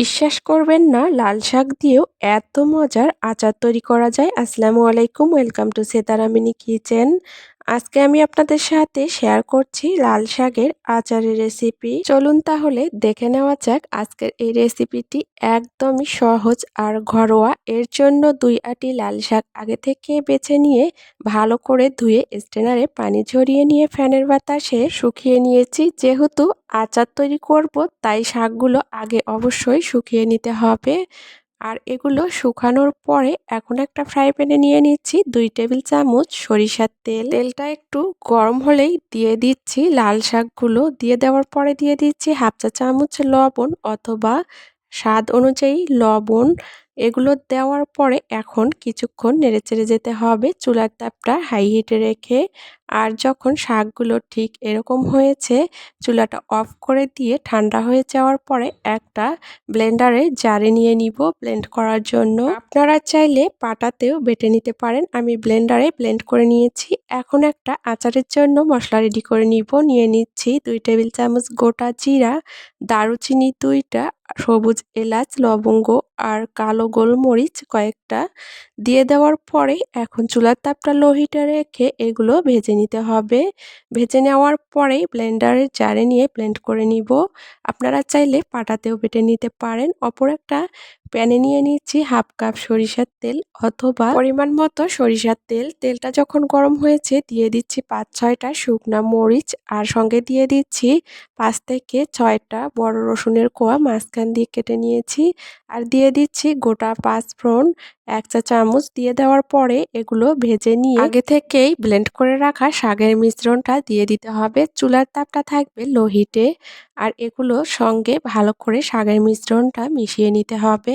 বিশ্বাস করবেন না, লাল শাক দিয়েও এত মজার আচার তৈরি করা যায়। আসসালামু আলাইকুম, ওয়েলকাম টু সেতারামিনি কিচেন। আজকে আমি আপনাদের সাথে শেয়ার করছি লাল শাকের আচারের রেসিপি চলুন তাহলে দেখে নেওয়া যাক আজকের এই রেসিপিটি একদমই সহজ আর ঘরোয়া। এর জন্য দুই আটি লাল শাক আগে থেকে বেছে নিয়ে ভালো করে ধুয়ে স্টেনারে পানি ঝরিয়ে নিয়ে ফ্যানের বাতাসে শুকিয়ে নিয়েছি। যেহেতু আচার তৈরি করব, তাই শাকগুলো আগে অবশ্যই শুকিয়ে নিতে হবে। আর এগুলো শুকানোর পরে এখন একটা ফ্রাই প্যানে নিয়ে নিচ্ছি দুই টেবিল চামচ সরিষার তেল। তেলটা একটু গরম হলেই দিয়ে দিচ্ছি। লাল শাকগুলো দিয়ে দেওয়ার পরে দিয়ে দিচ্ছি হাফ চা চামচ লবণ অথবা স্বাদ অনুযায়ী লবণ। এগুলো দেওয়ার পরে এখন কিছুক্ষণ নেড়েচেড়ে যেতে হবে। চুলার তাপটা হাই হিটে রেখে আর যখন শাকগুলো ঠিক এরকম হয়েছে, চুলাটা অফ করে দিয়ে ঠান্ডা হয়ে যাওয়ার পরে একটা ব্লেন্ডারে জারে নিয়ে নিব ব্লেন্ড করার জন্য। আপনারা চাইলে পাটাতেও বেটে নিতে পারেন। আমি ব্লেন্ডারে ব্লেন্ড করে নিয়েছি। এখন একটা আচারের জন্য মশলা রেডি করে নিব। নিয়ে নিচ্ছি দুই টেবিল চামচ গোটা জিরা, দারুচিনি দুইটা, সবুজ এলাচ, লবঙ্গ আর কালো গোলমরিচ কয়েকটা। দিয়ে দেওয়ার পরে এখন চুলার তাপটা লো হিটে রেখে এগুলো ভেজে নিতে হবে। ভেজে নেওয়ার পরেই ব্লেন্ডারের জারে নিয়ে ব্লেন্ড করে নিব। আপনারা চাইলে পাটাতেও বেটে নিতে পারেন। অপর একটা প্যানে নিয়ে নিচ্ছি হাফ কাপ সরিষার তেল অথবা পরিমাণ মতো সরিষার তেল। তেলটা যখন গরম হয়েছে, দিয়ে দিচ্ছি পাঁচ, ছয়টা শুকনা মরিচ আর সঙ্গে দিয়ে দিচ্ছি পাঁচ থেকে ছয়টা বড় রসুনের কোয়া মাঝখান দিয়ে কেটে নিয়েছি। আর দিয়ে দিচ্ছি গোটা পাঁচ ফ্রন এক চা চামচ। দিয়ে দেওয়ার পরে এগুলো ভেজে নিয়ে আগে থেকেই ব্লেন্ড করে রাখা শাকের মিশ্রণটা দিয়ে দিতে হবে। চুলার তাপটা থাকবে লোহিটে আর এগুলো সঙ্গে ভালো করে শাকের মিশ্রণটা মিশিয়ে নিতে হবে।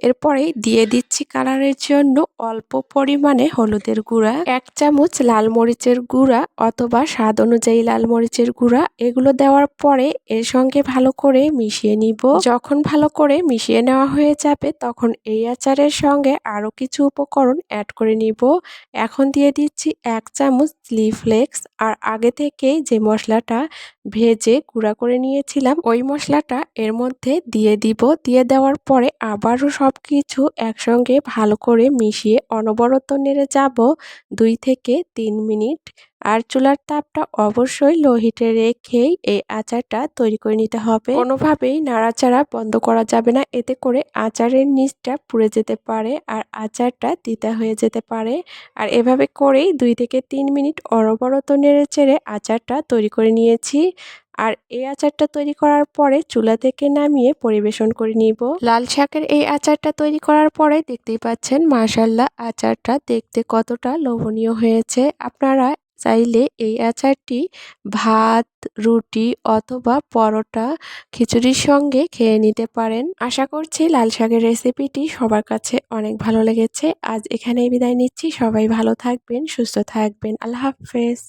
এরপরে দিয়ে দিচ্ছি কালারের জন্য অল্প পরিমাণে হলুদের গুঁড়া, এক চামচ লাল মরিচের গুঁড়া অথবা স্বাদ অনুযায়ী লাল মরিচের গুঁড়া। এগুলো দেওয়ার পরে এর সঙ্গে ভালো করে মিশিয়ে নিব। যখন ভালো করে মিশিয়ে নেওয়া হয়ে যাবে, তখন এই আচারের সঙ্গে আরও কিছু উপকরণ অ্যাড করে নিব। এখন দিয়ে দিচ্ছি এক চামচ চিলি ফ্লেক্স আর আগে থেকেই যে মশলাটা ভেজে গুঁড়া করে নিয়েছিলাম, ওই মশলাটা এর মধ্যে দিয়ে দিব। দিয়ে দেওয়ার পরে আবারও সব কিছু একসঙ্গে ভালো করে মিশিয়ে অনবরত নেড়ে যাব দুই থেকে তিন মিনিট। আর চুলার তাপটা অবশ্যই লো হিটে রেখেই এই আচারটা তৈরি করে নিতে হবে। কোনোভাবেই নাড়াচাড়া বন্ধ করা যাবে না। এতে করে আচারের নিচটা পুড়ে যেতে পারে আর আচারটা তিতা হয়ে যেতে পারে। আর এভাবে করেই দুই থেকে তিন মিনিট অনবরত নেড়ে চেড়ে আচারটা তৈরি করে নিয়েছি। আর এই আচারটা তৈরি করার পরে চুলা থেকে নামিয়ে পরিবেশন করে নিব। লাল শাকের এই আচারটা তৈরি করার পরে দেখতেই পাচ্ছেন মাশাল্লাহ আচারটা দেখতে কতটা লোভনীয় হয়েছে। আপনারা চাইলে এই আচারটি ভাত, রুটি অথবা পরোটা, খিচুড়ির সঙ্গে খেয়ে নিতে পারেন। আশা করছি লাল শাকের রেসিপিটি সবার কাছে অনেক ভালো লেগেছে। আজ এখানেই বিদায় নিচ্ছি। সবাই ভালো থাকবেন, সুস্থ থাকবেন। আল্লাহ হাফেজ।